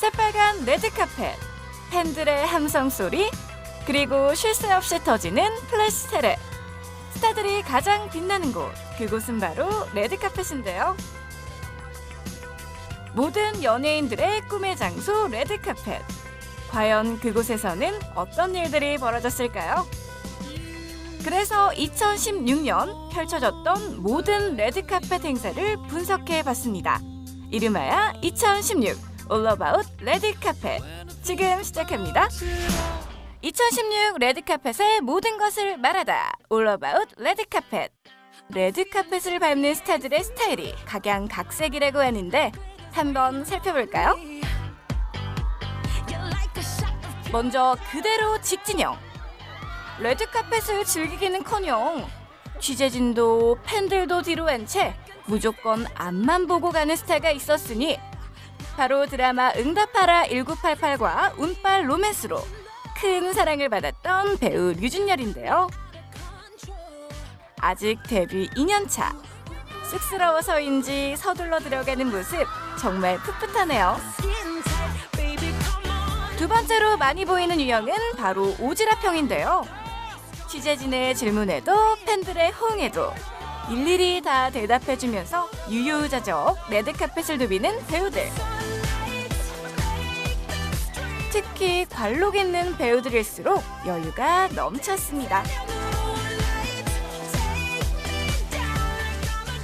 새빨간 레드카펫, 팬들의 함성 소리, 그리고 쉴 새 없이 터지는 플래시 테레. 스타들이 가장 빛나는 곳, 그곳은 바로 레드카펫인데요. 모든 연예인들의 꿈의 장소 레드카펫. 과연 그곳에서는 어떤 일들이 벌어졌을까요? 그래서 2016년 펼쳐졌던 모든 레드카펫 행사를 분석해 봤습니다. 이름하여 2016 All About 레드카펫. 지금 시작합니다. 2016 레드카펫의 모든 것을 말하다. About 레드카펫. 레드카펫을 밟는 스타들의 스타일이 각양각색이라고 하는데 한번 살펴볼까요? 먼저 그대로 직진형. 레드카펫을 즐기기는커녕 취재진도 팬들도 뒤로 한 채 무조건 앞만 보고 가는 스타가 있었으니 바로 드라마 응답하라 1988과 운빨 로맨스로 큰 사랑을 받았던 배우 류준열인데요. 아직 데뷔 2년차. 쑥스러워서인지 서둘러 들어가는 모습 정말 풋풋하네요. 두 번째로 많이 보이는 유형은 바로 오지랖형인데요. 취재진의 질문에도 팬들의 호응에도 일일이 다 대답해주면서 유유자적 레드카펫을 누비는 배우들. 특히 관록 있는 배우들일수록 여유가 넘쳤습니다.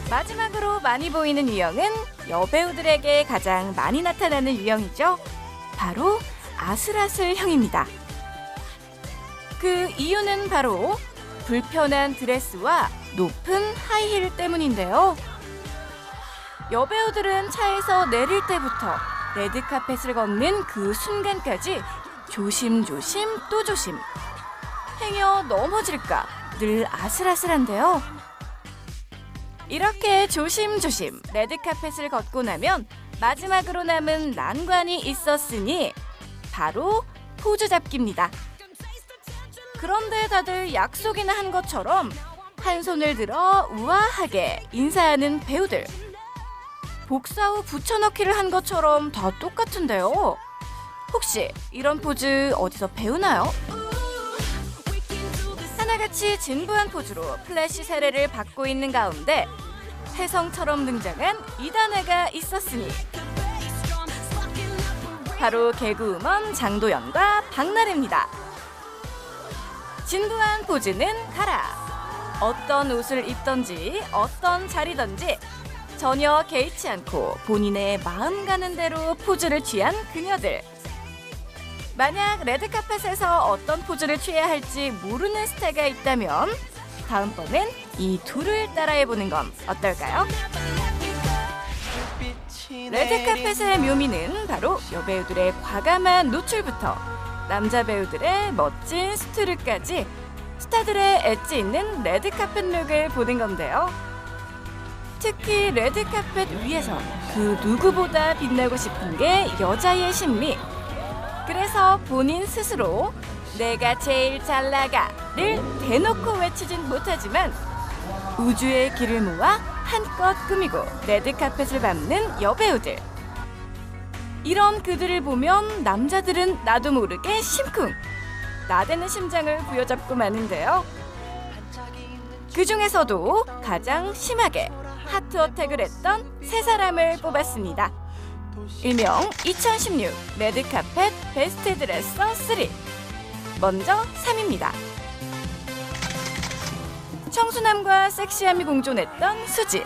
마지막으로 많이 보이는 유형은 여배우들에게 가장 많이 나타나는 유형이죠. 바로 아슬아슬 형입니다. 그 이유는 바로 불편한 드레스와 높은 하이힐 때문인데요. 여배우들은 차에서 내릴 때부터 레드카펫을 걷는 그 순간까지 조심조심 또 조심. 행여 넘어질까 늘 아슬아슬한데요. 이렇게 조심조심 레드카펫을 걷고 나면 마지막으로 남은 난관이 있었으니 바로 포즈 잡기입니다. 그런데 다들 약속이나 한 것처럼 한 손을 들어 우아하게 인사하는 배우들. 복사 후 붙여넣기를 한 것처럼 다 똑같은데요. 혹시 이런 포즈 어디서 배우나요? 하나같이 진부한 포즈로 플래시 세례를 받고 있는 가운데 혜성처럼 등장한 이단애가 있었으니 바로 개그우먼 장도연과 박나래입니다. 진부한 포즈는 가라. 어떤 옷을 입던지 어떤 자리던지 전혀 개의치 않고 본인의 마음 가는 대로 포즈를 취한 그녀들. 만약 레드카펫에서 어떤 포즈를 취해야 할지 모르는 스타가 있다면 다음번엔 이 둘을 따라해보는 건 어떨까요? 레드카펫의 묘미는 바로 여배우들의 과감한 노출부터 남자 배우들의 멋진 스투르까지 스타들의 엣지 있는 레드카펫 룩을 보는 건데요. 특히 레드카펫 위에서 그 누구보다 빛나고 싶은 게 여자의 심리. 그래서 본인 스스로 내가 제일 잘 나가를 대놓고 외치진 못하지만 우주의 길을 모아 한껏 꾸미고 레드카펫을 밟는 여배우들. 이런 그들을 보면 남자들은 나도 모르게 심쿵. 나대는 심장을 부여잡고 마는데요. 그 중에서도 가장 심하게 하트 어택을 했던 세 사람을 뽑았습니다. 일명 2016 레드카펫 베스트 드레서 3. 먼저 3입니다. 청순함과 섹시함이 공존했던 수지.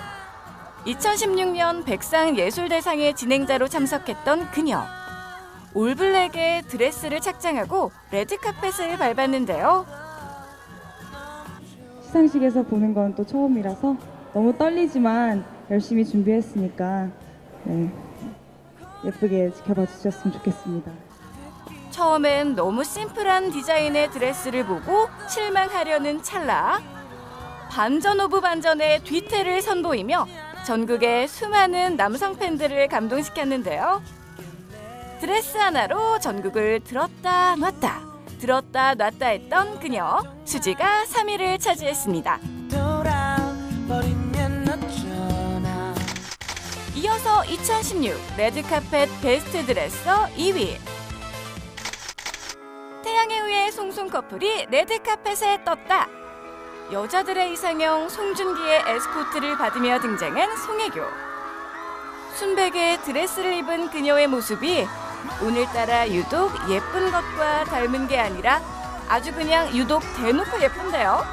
2016년 백상 예술대상의 진행자로 참석했던 그녀. 올블랙의 드레스를 착장하고 레드카펫을 밟았는데요. 시상식에서 보는 건 또 처음이라서 너무 떨리지만 열심히 준비했으니까 네, 예쁘게 지켜봐 주셨으면 좋겠습니다. 처음엔 너무 심플한 디자인의 드레스를 보고 실망하려는 찰나 반전 오브 반전의 뒤태를 선보이며 전국의 수많은 남성 팬들을 감동시켰는데요. 드레스 하나로 전국을 들었다 놨다 들었다 놨다 했던 그녀 수지가 3위를 차지했습니다. 이어서 2016 레드카펫 베스트 드레서 2위. 태양의 후예 송송 커플이 레드카펫에 떴다. 여자들의 이상형 송중기의 에스코트를 받으며 등장한 송혜교. 순백의 드레스를 입은 그녀의 모습이 오늘따라 유독 예쁜 것과 닮은 게 아니라 아주 그냥 유독 대놓고 예쁜데요.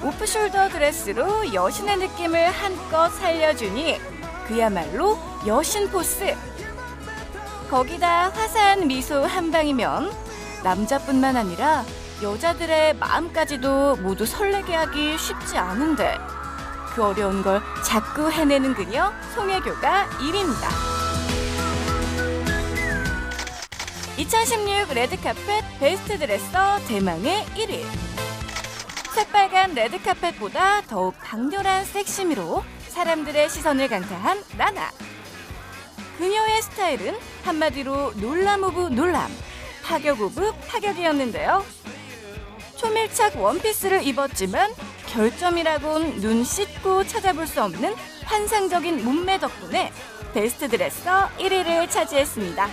오프숄더 드레스로 여신의 느낌을 한껏 살려주니 그야말로 여신 포스. 거기다 화사한 미소 한 방이면 남자뿐만 아니라 여자들의 마음까지도 모두 설레게 하기 쉽지 않은데 그 어려운 걸 자꾸 해내는 그녀 송혜교가 1위입니다. 2016 레드카펫 베스트 드레서 대망의 1위. 새빨간 레드카펫보다 더욱 강렬한 섹시미로 사람들의 시선을 강타한 나나. 그녀의 스타일은 한마디로 놀람 오브 놀람, 파격 오브 파격이었는데요. 초밀착 원피스를 입었지만 결점이라곤 눈 씻고 찾아볼 수 없는 환상적인 몸매 덕분에 베스트 드레서 1위를 차지했습니다.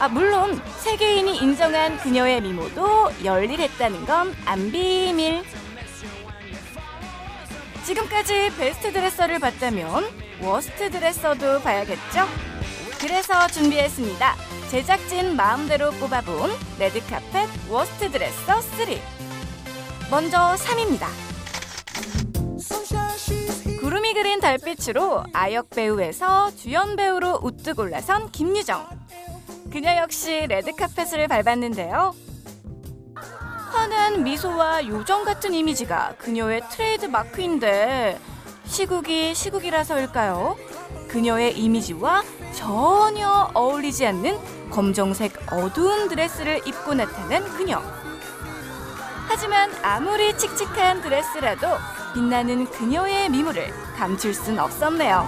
아, 물론 세계인이 인정한 그녀의 미모도 열일했다는 건 안 비밀. 지금까지 베스트 드레서를 봤다면 워스트 드레서도 봐야겠죠? 그래서 준비했습니다. 제작진 마음대로 뽑아본 레드카펫 워스트 드레서 3. 먼저 3입니다. 구름이 그린 달빛으로 아역 배우에서 주연 배우로 우뚝 올라선 김유정. 그녀 역시 레드카펫을 밟았는데요. 환한 미소와 요정 같은 이미지가 그녀의 트레이드 마크인데 시국이 시국이라서일까요? 그녀의 이미지와 전혀 어울리지 않는 검정색 어두운 드레스를 입고 나타난 그녀. 하지만 아무리 칙칙한 드레스라도 빛나는 그녀의 미모를 감출 순 없었네요.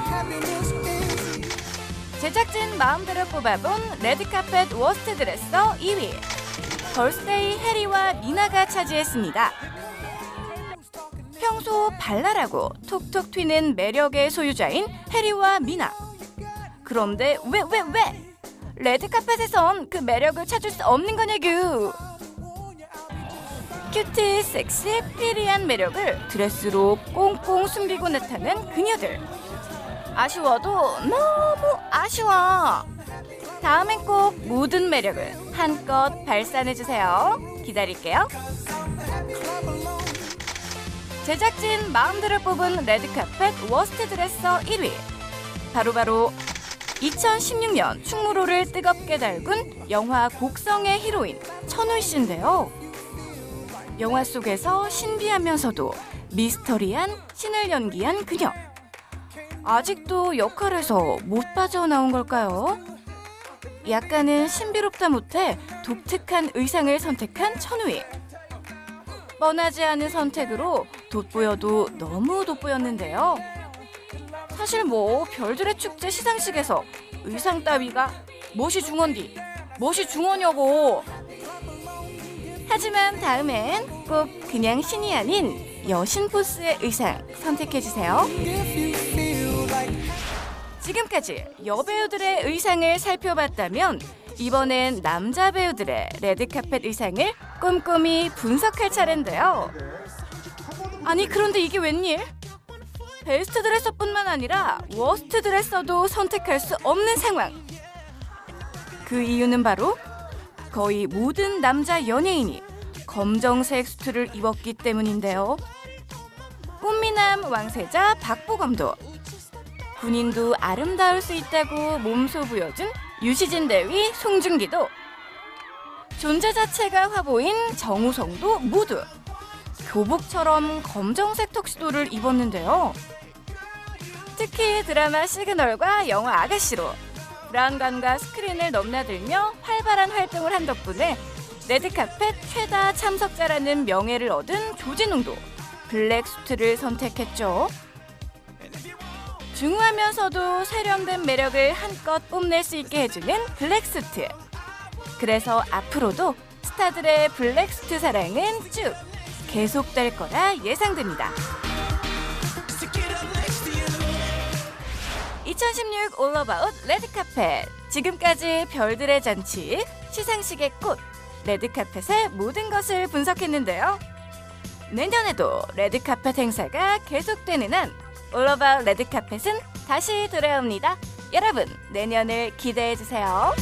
제작진 마음대로 뽑아본 레드카펫 워스트 드레서 2위. 걸스데이 해리와 미나가 차지했습니다. 평소 발랄하고 톡톡 튀는 매력의 소유자인 해리와 미나. 그런데 왜 왜 왜? 레드카펫에선 그 매력을 찾을 수 없는 거냐구. 큐티, 섹시, 피리한 매력을 드레스로 꽁꽁 숨기고 나타난 그녀들. 아쉬워도 너무 아쉬워. 다음엔 꼭 모든 매력을 한껏 발산해주세요. 기다릴게요. 제작진 마음대로 뽑은 레드카펫 워스트 드레서 1위. 바로바로 2016년 충무로를 뜨겁게 달군 영화 곡성의 히로인 천우희 씨인데요. 영화 속에서 신비하면서도 미스터리한 신을 연기한 그녀. 아직도 역할에서 못 빠져나온 걸까요? 약간은 신비롭다 못해 독특한 의상을 선택한 천우희. 뻔하지 않은 선택으로 돋보여도 너무 돋보였는데요. 사실 뭐 별들의 축제 시상식에서 의상 따위가 무엇이 중원디, 무엇이 중원여고. 하지만 다음엔 꼭 그냥 신이 아닌 여신 포스의 의상 선택해주세요. 지금까지 여배우들의 의상을 살펴봤다면 이번엔 남자 배우들의 레드카펫 의상을 꼼꼼히 분석할 차례인데요. 아니 그런데 이게 웬일? 베스트 드레서뿐만 아니라 워스트 드레서도 선택할 수 없는 상황. 그 이유는 바로 거의 모든 남자 연예인이 검정색 수트를 입었기 때문인데요. 꽃미남 왕세자 박보검도 군인도 아름다울 수 있다고 몸소 보여준 유시진 대위 송중기도 존재 자체가 화보인 정우성도 모두 교복처럼 검정색 턱시도를 입었는데요. 특히 드라마 시그널과 영화 아가씨로 브라운관과 스크린을 넘나들며 활발한 활동을 한 덕분에 레드카펫 최다 참석자라는 명예를 얻은 조진웅도 블랙 수트를 선택했죠. 중후하면서도 세련된 매력을 한껏 뽐낼 수 있게 해주는 블랙 수트. 그래서 앞으로도 스타들의 블랙 수트 사랑은 쭉 계속될 거라 예상됩니다. 2016 올어바웃 레드카펫 지금까지 별들의 잔치 시상식의 꽃 레드카펫의 모든 것을 분석했는데요. 내년에도 레드카펫 행사가 계속되는 한 올어바웃 레드카펫은 다시 돌아옵니다. 여러분 내년을 기대해 주세요